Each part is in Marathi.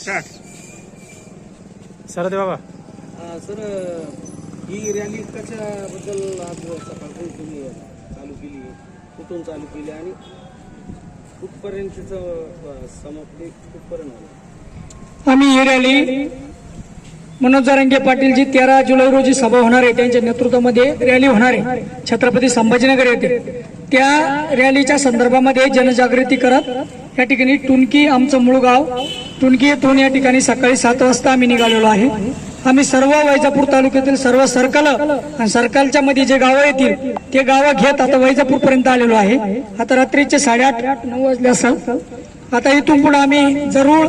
स्टार्ट सरदे बाबा. सर ही रॅली कशाबद्दल आज सकाळपासून तुम्ही चालू केली? कुठून चालू केली? आणि कुठपर्यंतचं समाप्ती कुठपर्यंत आलं आम्ही ही रॅली मनोज जारंगे पाटील जी तेरा जुलै रोजी सभा होणार आहे. त्यांच्या नेतृत्वामध्ये रॅली होणार आहे. छत्रपती संभाजीनगर येथे. त्या रॅलीच्या संदर्भामध्ये जनजागृती करत या ठिकाणी टुनकी आमचं मूळ गाव टुनकी येथून या ठिकाणी सकाळी सात वाजता आम्ही निघालेलो आहे. आम्ही सर्व वैजापूर तालुक्यातील सर्व सर्कल आणि सर्कलच्या मध्ये जे गावं येतील ते गावं घेत आता वैजापूर पर्यंत आलेलो आहे. आता रात्रीचे साडेआठ नऊ वाजले असेल. आता इथून पुढे आम्ही जरूर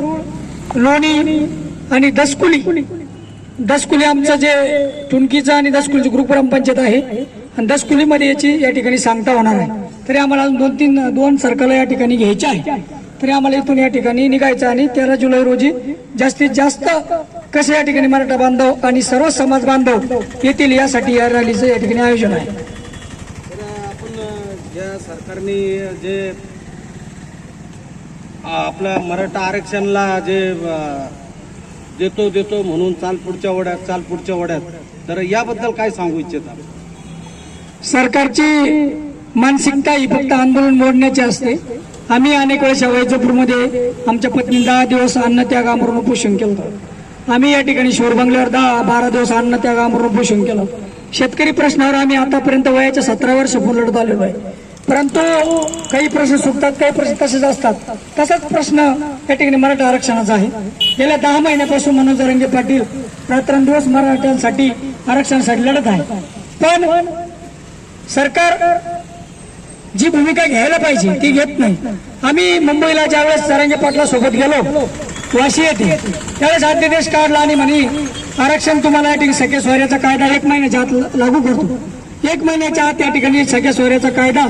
लोणी आणि दसकुली दसकुली आमचं जे टुणकीचं आणि दसकुलीची ग्रुप ग्रामपंचायत आहे. आणि दसकुलीमध्ये याची या ठिकाणी सांगता होणार आहे. तरी आम्हाला अजून दोन तीन दोन सर्कल या ठिकाणी घ्यायचे आहे तरी आम्हाला इथून या ठिकाणी निघायचं आणि तेरा जुलै रोजी जास्तीत जास्त कसे या ठिकाणी मराठा बांधव आणि सर्व समाज बांधव येतील यासाठी या रॅलीचं या ठिकाणी आयोजन आहे. आपण ज्या सरकारने जे आपल्या मराठा आरक्षणला जे देतो देतो म्हणून चाल पुढच्या वड्यात चाल पुढच्या वड्यात. तर याबद्दल काय सांगू इच्छिता? सरकारची मानसिकता ही फक्त आंदोलन मोडण्याची असते. आम्ही अनेक वेळेस वैजपूरमध्ये आमच्या पत्नी दहा दिवस अन्न त्यागामरून उपोषण केलं. आम्ही या ठिकाणी शोर बंगल्यावर दहा बारा दिवस अन्न त्यागामरून उपोषण केलं. शेतकरी प्रश्नावर आम्ही आतापर्यंत वयाच्या सतरा वर्ष लढत आलेलो आहे. परंतु काही प्रश्न सुटतात काही प्रश्न तसेच असतात. तसाच प्रश्न या ठिकाणी मराठा आरक्षणाचा आहे. गेल्या दहा महिन्यापासून मनोज रंगे पाटील रात्रंदिवस मराठ्यांसाठी आरक्षणासाठी लढत आहे. पण सरकार जी भूमिका घ्यायला पाहिजे ती घेत नाही. आम्ही मुंबईला ज्यावेळेस सरंगे पाटला सोबत गेलो वाशी येथे त्यावेळेस अध्यादेश काढला आणि म्हणे आरक्षण तुम्हाला या ठिकाणी सके सोयऱ्याचा कायदा एक महिन्याच्या आत लागू करतो. एक महिन्याच्या आत त्या ठिकाणी सगळ्या सोयऱ्याचा कायदा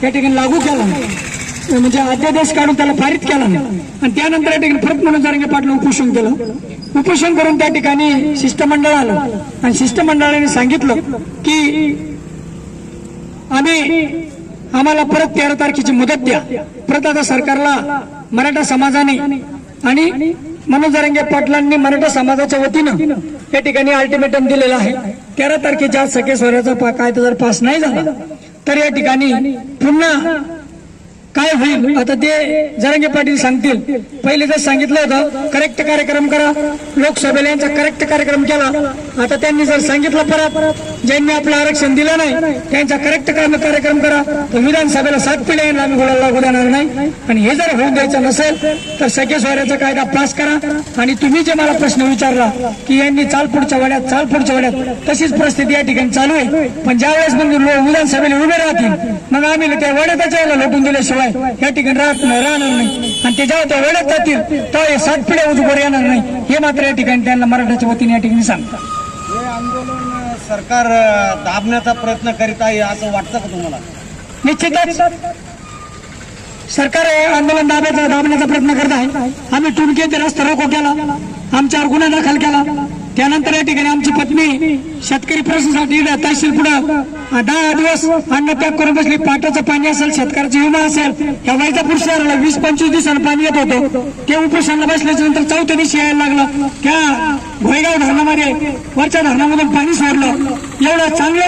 त्या ठिकाणी लागू केला. नाही. म्हणजे अध्यादेश काढून त्याला पारित केला. नाही आणि त्यानंतर या ठिकाणी फरक म्हणून जरंगे पाटला उपोषण केलं. उपोषण करून त्या ठिकाणी शिष्टमंडळ आलं. आणि शिष्टमंडळाने सांगितलं की आम्ही आम्हाला परत तेरा तारखेची मुदत द्या. परत आता सरकारला मराठा समाजाने आणि मनोज जरंगे पाटलांनी मराठा समाजाच्या वतीनं या ठिकाणी अल्टिमेटम दिलेला आहे. तेरा तारखेच्या आज सोऱ्याचा कायदा जर पास नाही झाला तर या ठिकाणी पुन्हा काय होईल? आता ते जरंगे पाटील सांगतील. पहिले जर सांगितलं होतं करेक्ट कार्यक्रम करा. लोकसभेला यांचा करेक्ट कार्यक्रम केला. आता त्यांनी जर सांगितलं परत ज्यांनी आपलं आरक्षण दिलं नाही त्यांचा करेक्ट कार्यक्रम करा. तर विधानसभेला सात पिढ्या यांना आम्ही गोळा लागू देणार नाही. आणि हे जर होऊन द्यायचं नसेल तर सगळे कायदा पास करा. आणि तुम्ही जे मला प्रश्न विचारला की यांनी चाल पुढच्या वड्यात चाल पुढच्या वड्यात तशीच परिस्थिती या ठिकाणी चालू आहे. पण ज्यावेळेस मग लोक विधानसभेला उभे राहतील मग आम्ही त्या वड्यातच यायला लोटून दिल्याशिवाय या ठिकाणी राहत नाही राहणार नाही. आणि ते जेव्हा त्या वेळेत जातील तेव्हा हे सात पिढ्या उजवर येणार नाही. हे मात्र या ठिकाणी त्यांना मराठाच्या वतीने या ठिकाणी सांगतात. हे आंदोलन सरकार दाबण्याचा प्रयत्न करीत आहे असं वाटतं का तुम्हाला? निश्चितच. सरकार हे आंदोलन दाबायचा दाबण्याचा प्रयत्न करत आहे. आम्ही टुनके ते रस्ता रोको केला. आमच्यावर गुन्हा दाखल केला. त्यानंतर या ठिकाणी आमची पत्नी शेतकरी प्रश्नासाठी तहसील पुढं दहा दिवस अन्न पॅक करून बसली. पाटाचं पाणी असेल शेतकऱ्याचा विमा असेल या वैजापूर शहराला वीस पंचवीस दिवसांना पाणी येत होतं. ते उपोषणाला बसल्याच्या नंतर चौथ्या दिवशी यायला लागलं. त्या भोयगाव धरणामध्ये वरच्या धरणामधून पाणी सोडलं. एवढं चांगले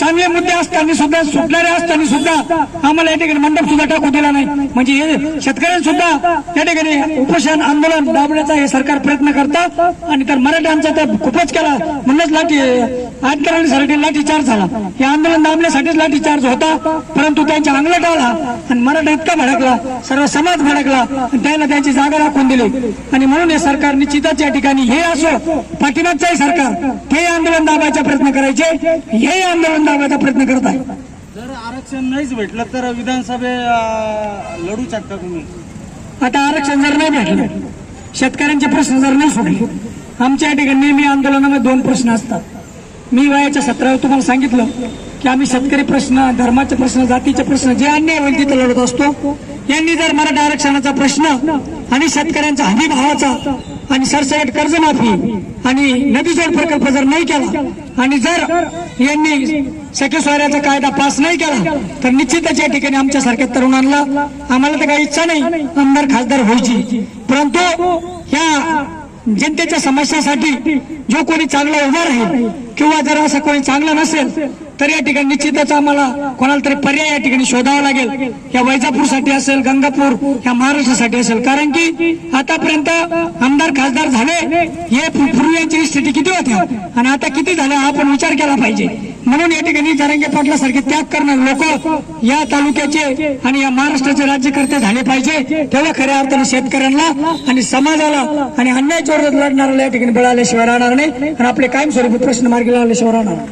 चांगले मुद्दे असताना सुद्धा सुटणारे असताना सुद्धा आम्हाला या ठिकाणी मंडप सुद्धा टाकू दिला नाही. म्हणजे हे शेतकऱ्यांनी सुद्धा या ठिकाणी उपोषण आंदोलन दाबण्याचा हे सरकार प्रयत्न करतं. आणि तर मराठ्यांचा तर खूपच केला. म्हणूनच लाठी आटकरांसाठी लाठीचार्ज झाला. हे आंदोलन दाबण्यासाठीच लाठीचार्ज होता. परंतु त्यांच्या अंगलट आला आणि मराठा इतका भडकला सर्व समाज भडकला आणि त्यांची जागा राखून दिली. आणि म्हणून हे सरकार निश्चितच या ठिकाणी हे असो पाठीमागचंही सरकार. हे आंदोलन दाबायचा प्रयत्न करायचे. हे आंदोलन दाबायचा प्रयत्न करत आहे. जर आरक्षण नाहीच भेटलं तर विधानसभे लढू शकता तुम्ही. आता आरक्षण जर नाही भेटलं शेतकऱ्यांचे प्रश्न जर नाही सुटले आमच्या या ठिकाणी नेहमी आंदोलनामध्ये दोन प्रश्न असतात. मी वयाच्या सतरावर तुम्हाला सांगितलं की आम्ही शेतकरी प्रश्न धर्माचे प्रश्न जातीचे प्रश्न जे अन्याय होईल तिथे लढत असतो. यांनी जर मराठा आरक्षणाचा प्रश्न आणि शेतकऱ्यांचा हमी भावाचा आणि सरसकट कर्जमाफी आणि नदीजोड प्रकल्प जर नाही केला आणि जर यांनी सखी कायदा पास नाही केला तर निश्चितच या ठिकाणी आमच्यासारख्या तरुणांना आम्हाला तर काही इच्छा नाही आमदार खासदार व्हायची. परंतु ह्या जनतेच्या समस्यासाठी जो कोणी चांगला उभा राहील किंवा जर असं कोणी चांगलं नसेल तर या ठिकाणी निश्चितच आम्हाला कोणाला तरी पर्याय या ठिकाणी शोधावा लागेल. या वैजापूरसाठी असेल गंगापूर या महाराष्ट्रासाठी असेल. कारण की आतापर्यंत आमदार खासदार झाले हे पूर्वी पूर्वीची स्थिती किती होत्या आणि आता किती झाल्या हा आपण विचार केला पाहिजे. म्हणून या ठिकाणी जरांगे पाटलासारखे त्याग करणारे लोक या तालुक्याचे आणि या महाराष्ट्राचे राज्यकर्ते झाले पाहिजे. तेव्हा खऱ्या अर्थाने शेतकऱ्यांना आणि समाजाला आणि अन्याय चोरत लढणाऱ्याला या ठिकाणी बळाल्याशिवाय राहणार नाही. आणि आपले कायमस्वरूपी प्रश्न मार्गी लावल्याशिवाय राहणार नाही.